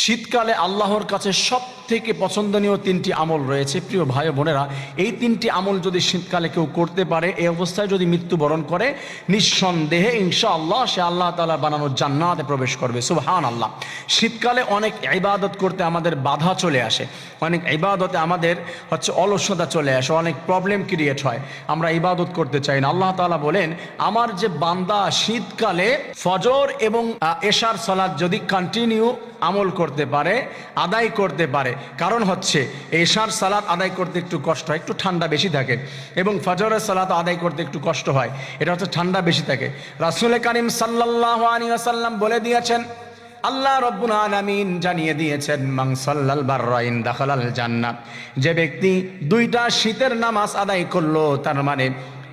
শীতকালে আল্লাহর কাছে সব থেকে পছন্দনীয় তিনটি আমল রয়েছে। প্রিয় ভাই বোনেরা, এই তিনটি আমল যদি শীতকালে কেউ করতে পারে, এই অবস্থায় যদি মৃত্যুবরণ করে, নিঃসন্দেহে ইনশা আল্লাহ সে আল্লাহ তালা বানানোর জান্নাতে প্রবেশ করবে। সুবহান আল্লাহ শীতকালে অনেক ইবাদত করতে আমাদের বাধা চলে আসে। অনেক ইবাদতে আমাদের হচ্ছে অলসতা চলে আসে, অনেক প্রবলেম ক্রিয়েট হয়। আমরা ইবাদত করতে চাই না। আল্লাহ তালা বলেন, আমার যে বান্দা শীতকালে ফজর এবং এশার সালাদ যদি কন্টিনিউ আমল করতে পারে, আদায় করতে পারে। কারণ হচ্ছে, এশার সালাত আদায় করতে একটু কষ্ট হয়, একটু ঠান্ডা বেশি থাকে এবং ফজরের সালাত আদায় করতে একটু কষ্ট হয়, এটা হচ্ছে ঠান্ডা বেশি থাকে। রাসুল করিম সাল্লাহ আলী আসাল্লাম বলে দিয়েছেন, আল্লাহ রব্বুল আলামিন জানিয়ে দিয়েছেন মাং সাল্লাল বাররাইন দাখালাল জান্নাত যে ব্যক্তি দুইটা শীতের নামাজ আদায় করল, তার মানে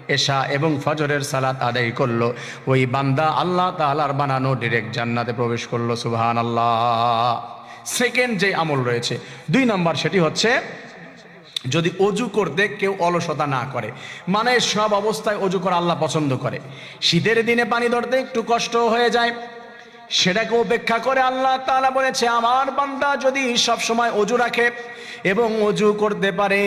এশা এবং ফজরের সালাত আদায় করল। ওই বান্দা আল্লাহ তালার বানানো ডিরেক্ট জান্নাতে প্রবেশ করল সুবহান আল্লাহ সেকেন্ড যে আমল রয়েছে, দুই নাম্বার সেটি হচ্ছে, যদি অজু করতে কেউ অলসতা না করে মানে সব অবস্থায় অজু করা আল্লাহ পছন্দ করে। শীতের দিনে পানি ধরতে একটু কষ্ট হয়ে যায় সেটাকে উপেক্ষা করে আল্লাহ তাআলা বলেছে, আমার বান্দা যদি সব সময় অজু রাখে এবং অজু করতে পারে,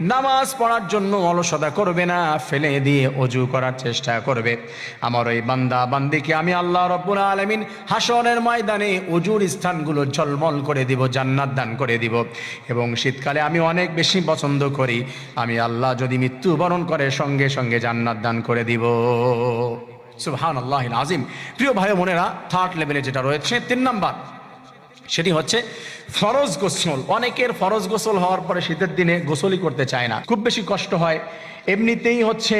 নামাজ পড়ার জন্য অলসতা করবে না, ফেলে দিয়ে অজু করার চেষ্টা করবে। আমার ওই বান্দা, বান্দিকে আমি আল্লাহ রব্বুল আলমিন হাসনের ময়দানে অজুর স্থানগুলো ঝলমল করে দিব, জান্নাত দান করে দিব। এবং শীতকালে আমি অনেক বেশি পছন্দ করি। আমি আল্লাহ যদি মৃত্যুবরণ করে সঙ্গে সঙ্গে জান্নাত দান করে দিব। সুবহান আল্লাহ আজিম প্রিয় ভাই বোনেরা থার্ড লেভেলে যেটা রয়েছে তিন নাম্বার সেটি হচ্ছে ফরজ গোসল। অনেকের ফরজ গোসল হওয়ার পরে শীতের দিনে গোসলই করতে চায় না। খুব বেশি কষ্ট হয়। এমনিতেই হচ্ছে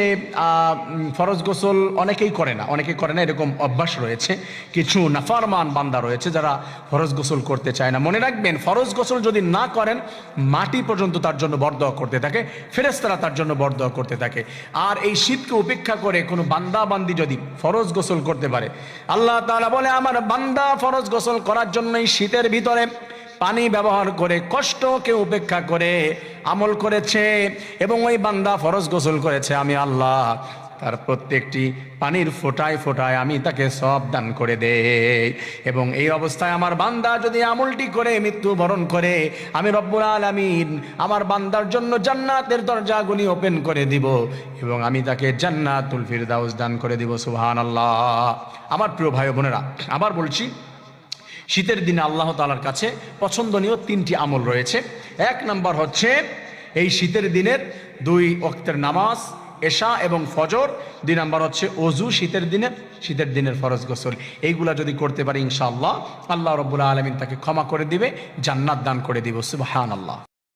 ফরজ গোসল অনেকেই করে না। অনেকেই করে না, এরকম অভ্যাস রয়েছে। কিছু নাফারমান বান্দা রয়েছে যারা ফরজ গোসল করতে চায় না। মনে রাখবেন, ফরজ গোসল যদি না করেন, মাটি পর্যন্ত তার জন্য বরদোয়া করতে থাকে ফেরেস্তারা তার জন্য বরদোয়া করতে থাকে। আর এই শীতকে উপেক্ষা করে কোনো বান্দা বান্দি যদি ফরজ গোসল করতে পারে, আল্লাহ তাআলা বলে, আমার বান্দা ফরজ গোসল করার জন্য এই শীতের ভিতরে পানি ব্যবহার করে, কষ্টকে উপেক্ষা করে আমল করেছে এবং ওই বান্দা ফরজ গোসল করেছে। আমি আল্লাহ তার প্রত্যেকটি পানির ফোটায় ফোটায় আমি তাকে সব দান করে দেই। এবং এই অবস্থায় আমার বান্দা যদি আমলটি করে, মৃত্যুবরণ করে, আমি রব্বুল আলামিন আমার বান্দার জন্য জান্নাতের দরজাগুলি ওপেন করে দিব এবং আমি তাকে জান্নাতুল ফিরদাউস দান করে দিব সুহান আল্লাহ আমার প্রিয় ভাই বোনেরা, আবার বলছি শীতের দিনে আল্লাহ তালার কাছে পছন্দনীয় তিনটি আমল রয়েছে। এক নম্বর হচ্ছে, এই শীতের দিনের দুই অক্তের নামাজ, এশা এবং ফজর। দুই নাম্বার হচ্ছে, অজু শীতের দিনে, শীতের দিনের ফরজ গোসল। এইগুলা যদি করতে পারি ইনশাআল্লাহ, আল্লাহ রব্বুল আলমিন তাকে ক্ষমা করে দিবে, জান্নাত দান করে দিব সুবাহান আল্লাহ